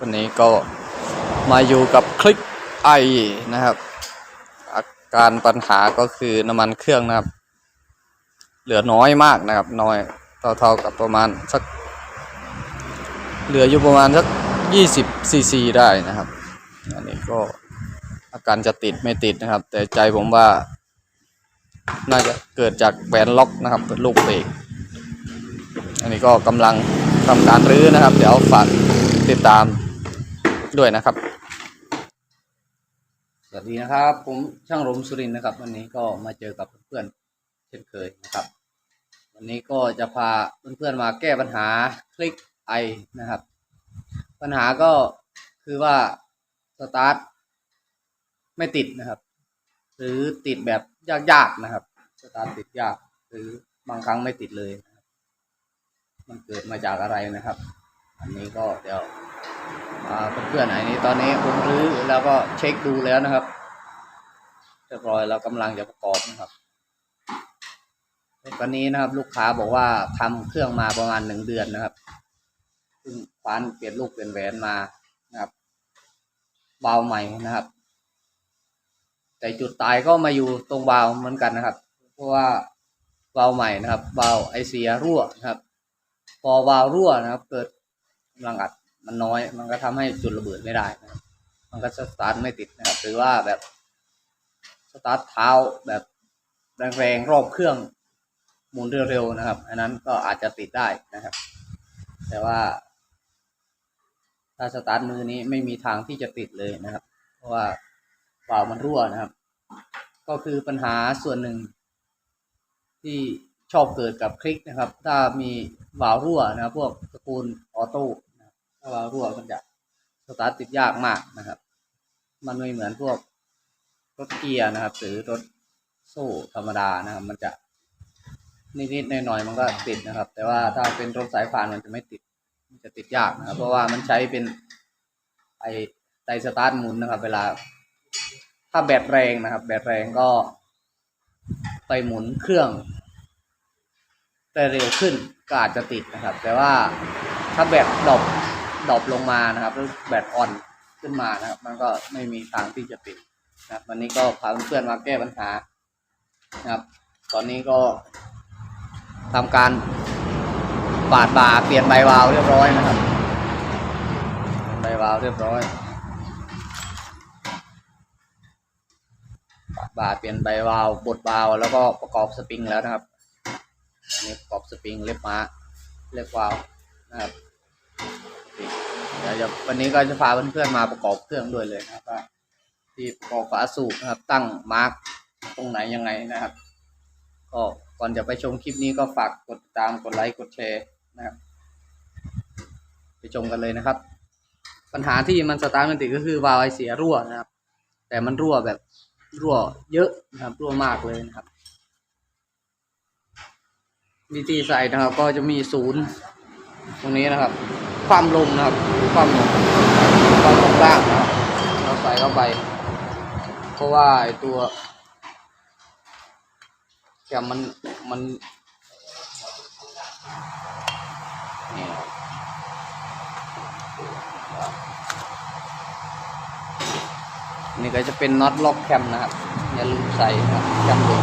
วันนี้ก็มาอยู่กับคลิกไอนะครับ อาการปัญหาก็คือน้ำมันเครื่องนะครับ เหลือน้อยมากนะครับ น้อยเท่าๆกับประมาณสัก เหลืออยู่ประมาณสัก20ซีซีได้นะครับอันนี้ก็อาการจะติดไม่ติดนะครับ แต่ใจผมว่า น่าจะเกิดจากแบนล็อกนะครับเป็นลูกเบรกอันนี้ก็กำลังทำการรื้อนะครับ เดี๋ยวฝากติดตาม ด้วยนะครับ สวัสดีนะครับ ผมช่างรมสุรินนะครับ วันนี้ก็มาเจอกับเพื่อนๆเช่นเคยนะครับ วันนี้ก็จะพาเพื่อนๆมาแก้ปัญหาคลิกไอนะครับ ปัญหาก็คือว่าสตาร์ทไม่ติดนะครับ หรือติดแบบยากๆนะครับสตาร์ทติดยาก หรือบางครั้งไม่ติดเลย มันเกิดมาจากอะไรนะครับ อันนี้ก็เดี๋ยว เพื่อนๆอันนี้ตอนนี้ผมรื้อแล้วก็เช็คดูแล้วนะครับเรียบร้อยเรากำลังจะประกอบนะครับวันนี้นะครับ ลูกค้าบอกว่าทำเครื่องมาประมาณหนึ่งเดือนนะครับซึ่งควานเปลี่ยนลูกเปลี่ยนแหวนมานะครับเบาใหม่นะครับ แต่จุดตายก็มาอยู่ตรงวาล์วเหมือนกันนะครับ เพราะว่าวาล์วใหม่นะครับวาล์วไอเสียรั่วนะครับ พอวาล์วรั่วนะครับ เกิดกำลังอัด มันน้อย มันก็ทำให้จุดระเบิดไม่ได้นะมันก็สตาร์ทไม่ติดนะครับหรือว่าแบบสตาร์ทเท้าแบบแรงๆรอบเครื่องหมุนเร็วๆนะครับ อันนั้นก็อาจจะติดได้นะครับ แต่ว่า ถ้าสตาร์ทมือนี้ไม่มีทางที่จะติดเลยนะครับ เพราะว่าวาล์วมันรั่วนะครับ ก็คือปัญหาส่วนหนึ่งที่ชอบเกิดกับคลิกนะครับ ถ้ามีวาล์วรั่วนะครับ พวกตระกูลออโต้ ถ้าวารั่วมันจะสตาร์ทติดยากมากนะครับ มันไม่เหมือนพวกรถเกียร์นะครับ หรือรถโซ่ธรรมดานะครับ มันจะนิดๆหน่อยๆมันก็ติดนะครับ แต่ว่าถ้าเป็นรถสายพานมันจะไม่ติด มันจะติดยากนะครับ เพราะว่ามันใช้เป็นไอไดสตาร์ทหมุนนะครับ เวลา ถ้าแบตแรงนะครับ แบตแรงก็ไปหมุนเครื่องได้เร็วขึ้นก็อาจจะติดนะครับ แต่ว่าถ้าแบตดรอป ดรอปลงมานะครับหรือแบตอ่อนขึ้นมานะครับ มันก็ไม่มีทางที่จะติดนะครับ วันนี้ก็พาเพื่อนๆมาแก้ปัญหานะครับ ตอนนี้ก็ทำการปาดบ่าเปลี่ยนใบวาล์วเรียบร้อยนะครับใบวาล์วเรียบร้อยบาดบ่าเปลี่ยนใบบาวบดบาวแล้วก็ประกอบสปริงแล้วนะครับอันนี้ประกอบสปริงเล็บม้าเล็บวาล์วนะครับ เดี๋ยววันนี้ก็จะพาเพื่อนๆมาประกอบเครื่องด้วยเลยนะครับว่าที่ประกอบฝาสูบนะครับ ตั้งมาร์กตรงไหนยังไงนะครับ ก็ก่อนจะไปชมคลิปนี้ก็ฝากกดติดตามกดไลค์กดแชร์นะครับ ไปชมกันเลยนะครับ ปัญหาที่มันสตาร์ทมันติดก็คือวาล์วไอเสียรั่วนะครับ แต่มันรั่วแบบรั่วเยอะนะครับ รั่วมากเลยนะครับวิธีใส่นะครับ ก็จะมีศูนย์ตรงนี้นะครับ ความลงนะครับความลงความลงล่างนะครับเราใส่เข้าไป เพราะว่าไอตัวแกมมันมันนี่ยนี่ก็จะเป็นน็อตล็อกแคมนะครับอย่าลืมใส่นะครับแคมลง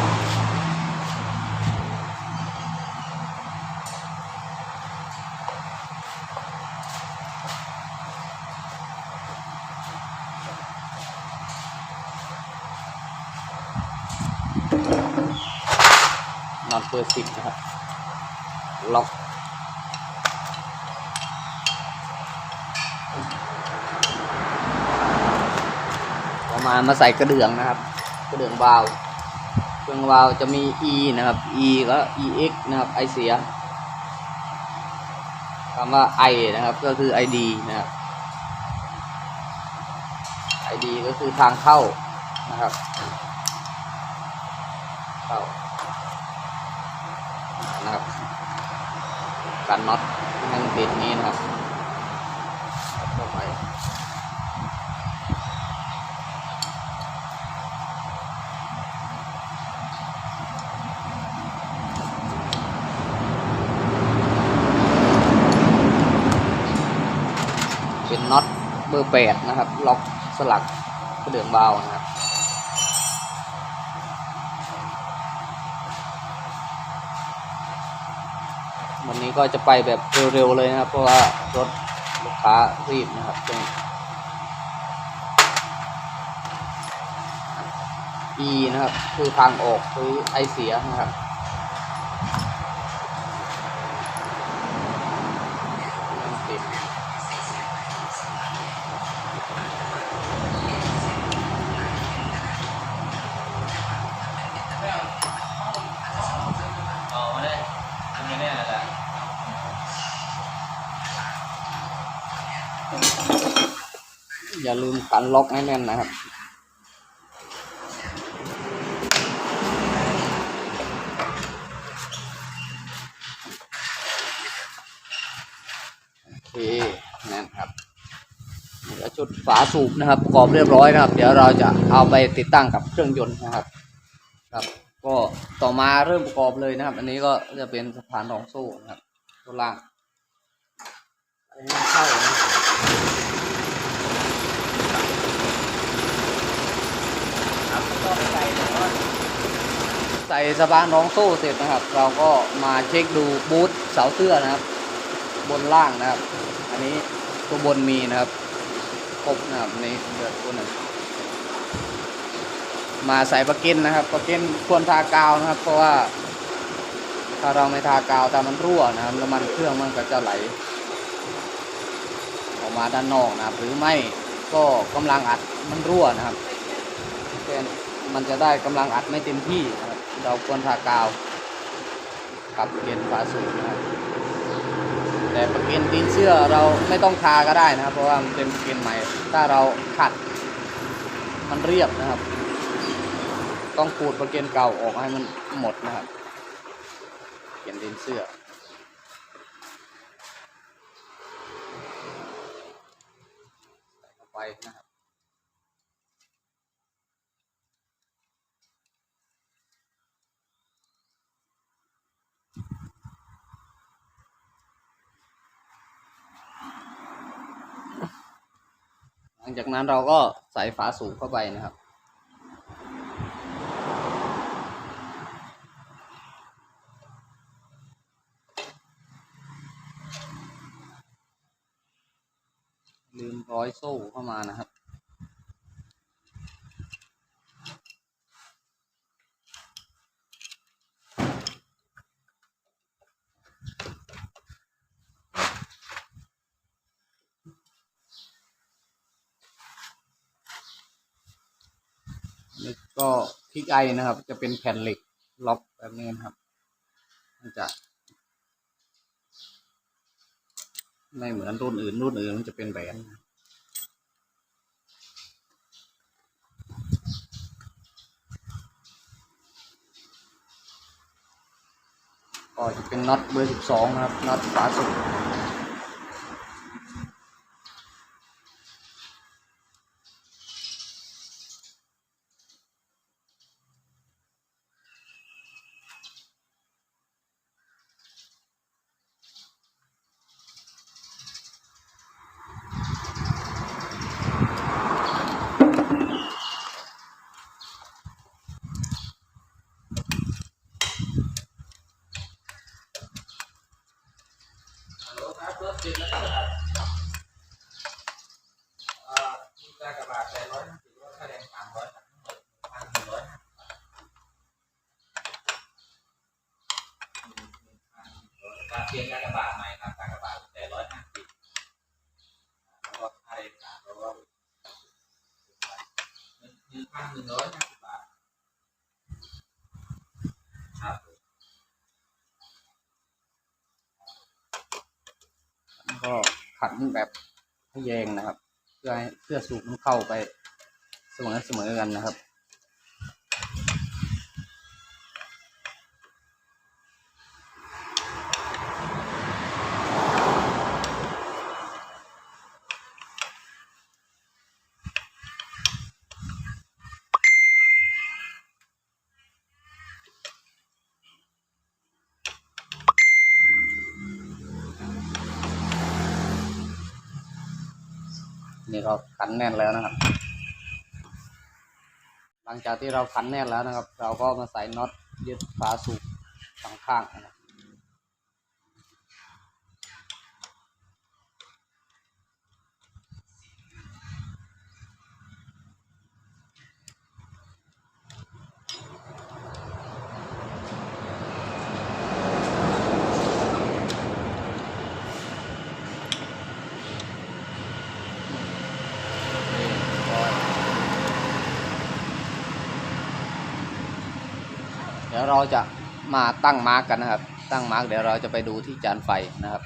บอร์สิบนะครับ ล็อกประมามาใส่กระเดื่องนะครับ กระเดื่องวาล์วเครื่องวาล์วจะมี e นะครับ e แล้ว ex นะครับ ไอเสียคำว่า i นะครับ ก็คือ id นะครับ id ก็คือทางเข้านะครับเข้า นะครับกันน็อตให้มันติดนี้นะครับเข้าไปเป็นน็อตเบอร์แปดนะครับ ล็อกสลักกระเดื่องเบานะครับ ก็จะไปแบบเร็วๆเลยนะครับ เพราะว่ารถลูกค้ารีบนะครับตรง E นะครับ คือทางออกคือไอเสียนะครับ อย่าลืมขันล็อกให้แน่นนะครับ โอเคแน่นครับเดี๋ยวชุดฝาสูบนะครับประกอบเรียบร้อยนะครับ เดี๋ยวเราจะเอาไปติดตั้งกับเครื่องยนต์นะครับ ครับ ก็ต่อมาเริ่มประกอบเลยนะครับ อันนี้ก็จะเป็นสะพานรองโซ่นะครับตัวล่างอันนี้เข้านะครับ ครับก็ไปใส่แต่ว่า ใส่สะพานรองโซ่เสร็จนะครับ เราก็มาเช็คดูบูทเสาเสื้อนะครับ บนล่างนะครับ อันนี้ตัวบนมีนะครับครบนะครับนนี้เดือดตัวหนึ่งมาใส่ประกินนะครับประกินควรทากาวนะครับ เพราะว่า ถ้าเราไม่ทากาวแต่มันรั่วนะครับแล้วมันเครื่องมันก็จะไหล ออกมาด้านนอกนะครับ หรือไม่ก็กำลังอัดมันรั่วนะครับเป็นมันจะได้กำลังอัดไม่เต็มที่นะครับ เราควรทากาวกับเกณฑ์ฝาสูบนะครับแต่ประเกณฑ์ตีนเสื้อเราไม่ต้องทาก็ได้นะครับ เพราะว่ามันเป็นประเกณฑ์ใหม่ ถ้าเราขัด มันเรียบนะครับ ต้องขูดประเกณฑ์เก่าออกให้มันหมดนะครับเกณฑ์ตีนเสื้อไปนะครับ จากนั้นเราก็ใส่ฝาสูบเข้าไปนะครับ ลืมร้อยโซ่เข้ามานะครับ นี่ ก็คลิกไอนะครับ จะเป็นแผ่นเหล็กล็อกแบบนี้นะครับ มันจะไม่เหมือนรุ่นอื่นรุ่นอื่นมันจะเป็นแหวนก็จะเป็นน็อตเบอร์สิบสองนะครับน็อตฝาสุด ฮัลโหลครับรถติดแล้วครับเอ่อมีการกระบาดแปดร้อยห้าสิบรถค่าแรงสามร้อยทั้งหมดพันหนึ่งร้อยห้าสิบบาทหนึ่งหนึ่งพันหนึ่ เปลี่ยนการกระบาดใหม่ครับการกระบาดแปดร้อยห้าสิบแล้วก็ค่าแรงสามร้อยหนึ่งหนึ่งพันหนึ่งร้อยห้าสิบบาทครับแล้วก็ขันแบบทะแยงนะครับ เพื่อเพื่อสูบมันเข้าไปเสมอเสมอกันนะครับ นี่เราขันแน่นแล้วนะครับ หลังจากที่เราขันแน่นแล้วนะครับ เราก็มาใส่น็อตยึดฝาสูบสองข้างนะครับ ดี๋ยวเราจะมาตั้งมาร์กกันนะครับ ตั้งมาร์กเดี๋ยวเราจะไปดูที่จานไฟนะครับ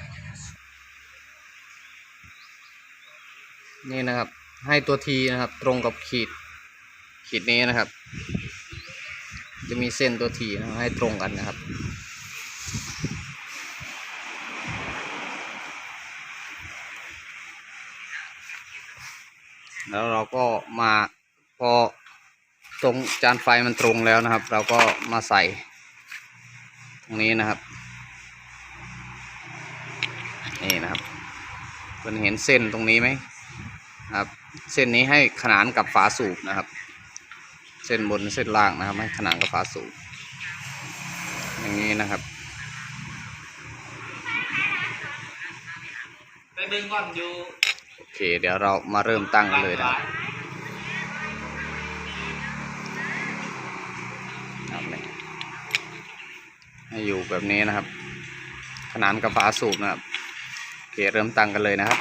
นี่นะครับ ให้ตัวทีนะครับ ตรงกับขีด ขีดนี้นะครับ จะมีเส้นตัวทีนะให้ตรงกันนะครับแล้วเราก็มาพอ ตรงจานไฟมันตรงแล้วนะครับ เราก็มาใส่ ตรงนี้นะครับ นี่นะครับคุณเห็นเส้นตรงนี้ไหมครับ เส้นนี้ให้ขนานกับฝาสูบนะครับ เส้นบนเส้นล่างนะครับ ให้ขนานกับฝาสูบอย่างนี้นะครับไปดึงก่อนอยู่โอเค เดี๋ยวเรามาเริ่มตั้งกันเลยนะครับครับเนี่ย ให้อยู่แบบนี้นะครับ ขนานกับฝาสูบนะครับเคเริ่มตั้งกันเลยนะครับ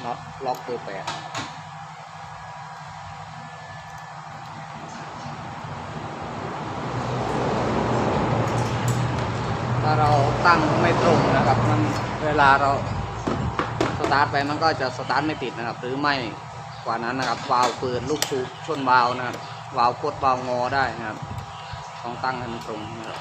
นะครับแล้วก็น็อตล็อกเบอร์แปดถ้าเราตั้งไม่ตรงนะครับ มันเวลาเราสตาร์ทไปมันก็จะสตาร์ทไม่ติดนะครับ หรือไม่กว่านั้นนะครับวาล์วเปิดลูกสูบชนวาล์วนะครับวาล์วกดวาล์วงอได้นะครับต้องตั้งให้มันตรงนะครับ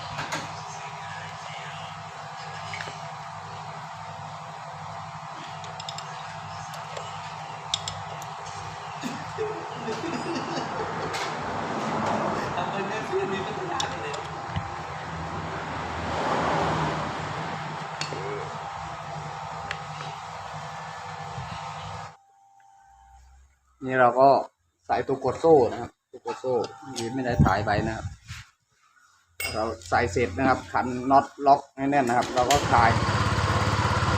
นี่เราก็ใส่ตัวกดโซ่นะครับตัวกดโซ่ยีไม่ได้ถ่ายไปนะครับ เราใส่เสร็จนะครับ ขันน็อตล็อกให้แน่นนะครับ เราก็คลาย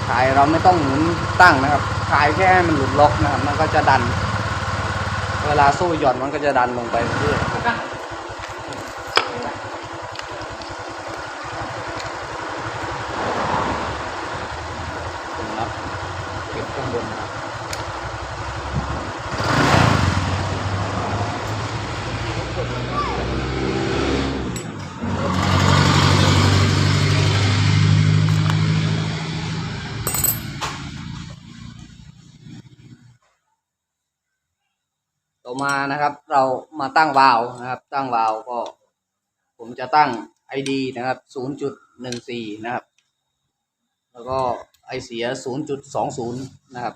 คลายเราไม่ต้องหมุนตั้งนะครับคลายแค่ให้มันหลุดล็อกนะครับ มันก็จะดัน เวลาโซ่หย่อนมันก็จะดันลงไปเรื่อยๆนะครับถึงน็อตเก็บข้างบนนะครับ ต่อ มานะครับ เรามาตั้งวาล์วนะครับ ตั้งวาล์วก็ ผมจะตั้ง ID นะครับ 0.14 นะครับ แล้วก็ไอเสีย 0.20 นะครับ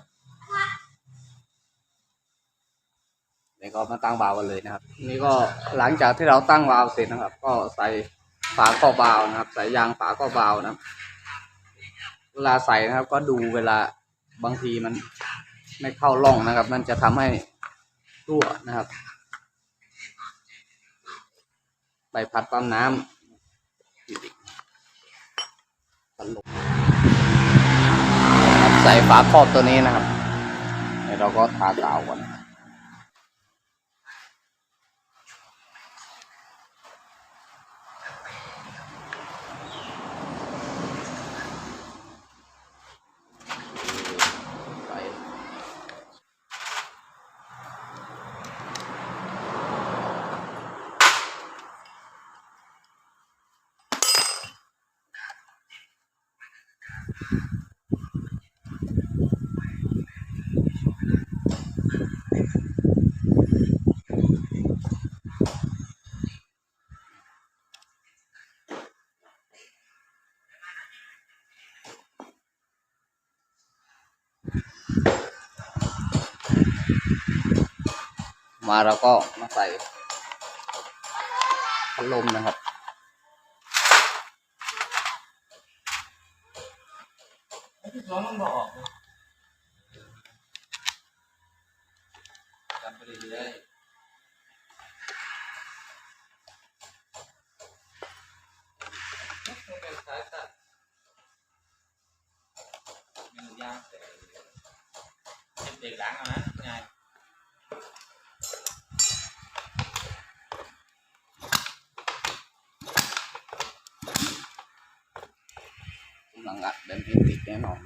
เดี๋ยวก็มาตั้งวาล์วกันเลยนะครับ นี่ก็หลังจากที่เราตั้งวาล์วเสร็จนะครับ ก็ใส่ฝาครอบวาล์วนะครับ ใส่ยางฝาครอบวาล์วนะครับ เวลาใส่นะครับ ก็ดูเวลาบางทีมันไม่เข้าร่องนะครับ มันจะทำให้ รั่วนะครับ ใบพัดปั๊มน้ำพัดลมใส่ฝาครอบตัวนี้นะครับเดี๋ยวเราก็ทากาวก่อน มาเราก็มาใส่พัดลมนะครับ ที่สองมันบอกจำไปเรื่อยๆเป็นสายตัดเมนูย่างแต่เป็นเด็กล้างเอานะง่ายกำลังอัดเดินเทคนิคแน่นอน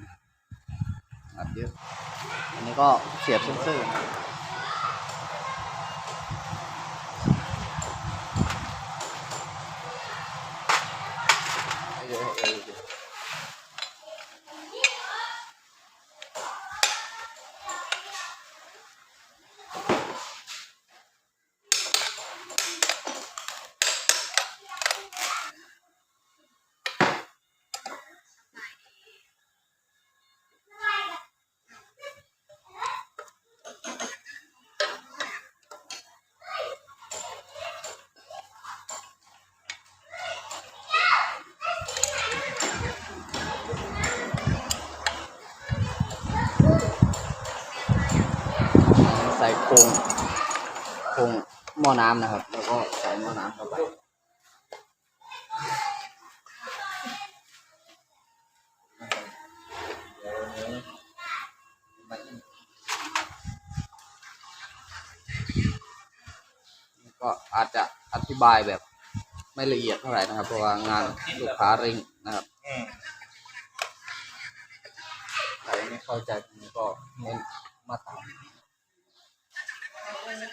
อัด เยอะ อันนี้ก็เสียบเซนเซอร์เยอะๆเยอ โครงหม้อน้ำนะครับ แล้วก็ใส่หม้อน้ำเข้าไปเดี๋ยวนี้มาอีกก็อาจจะอธิบายแบบไม่ละเอียดเท่าไหร่นะครับ เพราะว่างานลูกค้าเร่งนะครับอืมใครไม่เข้าใจผมก็เน้นมาตาม แล้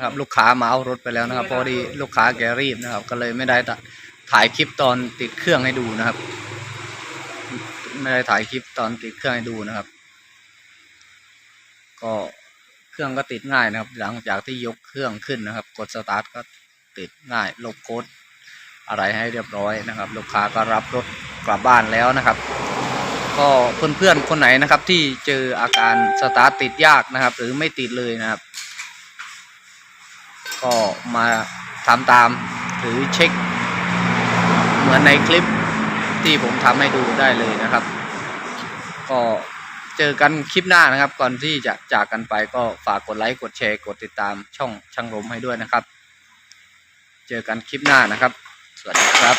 นะครับ ลูกค้ามาเอารถไปแล้วนะครับ พอดีลูกค้าแกรีบนะครับ ก็เลยไม่ได้ถ่ายคลิปตอนติดเครื่องให้ดูนะครับ ไม่ได้ถ่ายคลิปตอนติดเครื่องให้ดูนะครับ ก็เครื่องก็ติดง่ายนะครับ หลังจากที่ยกเครื่องขึ้นนะครับ กดสตาร์ทก็ติดง่ายลบโค้ดอะไรให้เรียบร้อยนะครับ ลูกค้าก็รับรถกลับบ้านแล้วนะครับ ก็เพื่อนๆคนไหนนะครับที่เจออาการสตาร์ทติดยากนะครับ หรือไม่ติดเลยนะครับ ก็มาทำตามหรือเช็ค เหมือนในคลิปที่ผมทำให้ดูได้เลยนะครับ ก็เจอกันคลิปหน้านะครับ ก่อนที่จะจากกันไปก็ฝากกดไลค์กดแชร์กดติดตามช่องช่างลมให้ด้วยนะครับ เจอกันคลิปหน้านะครับ สวัสดีครับ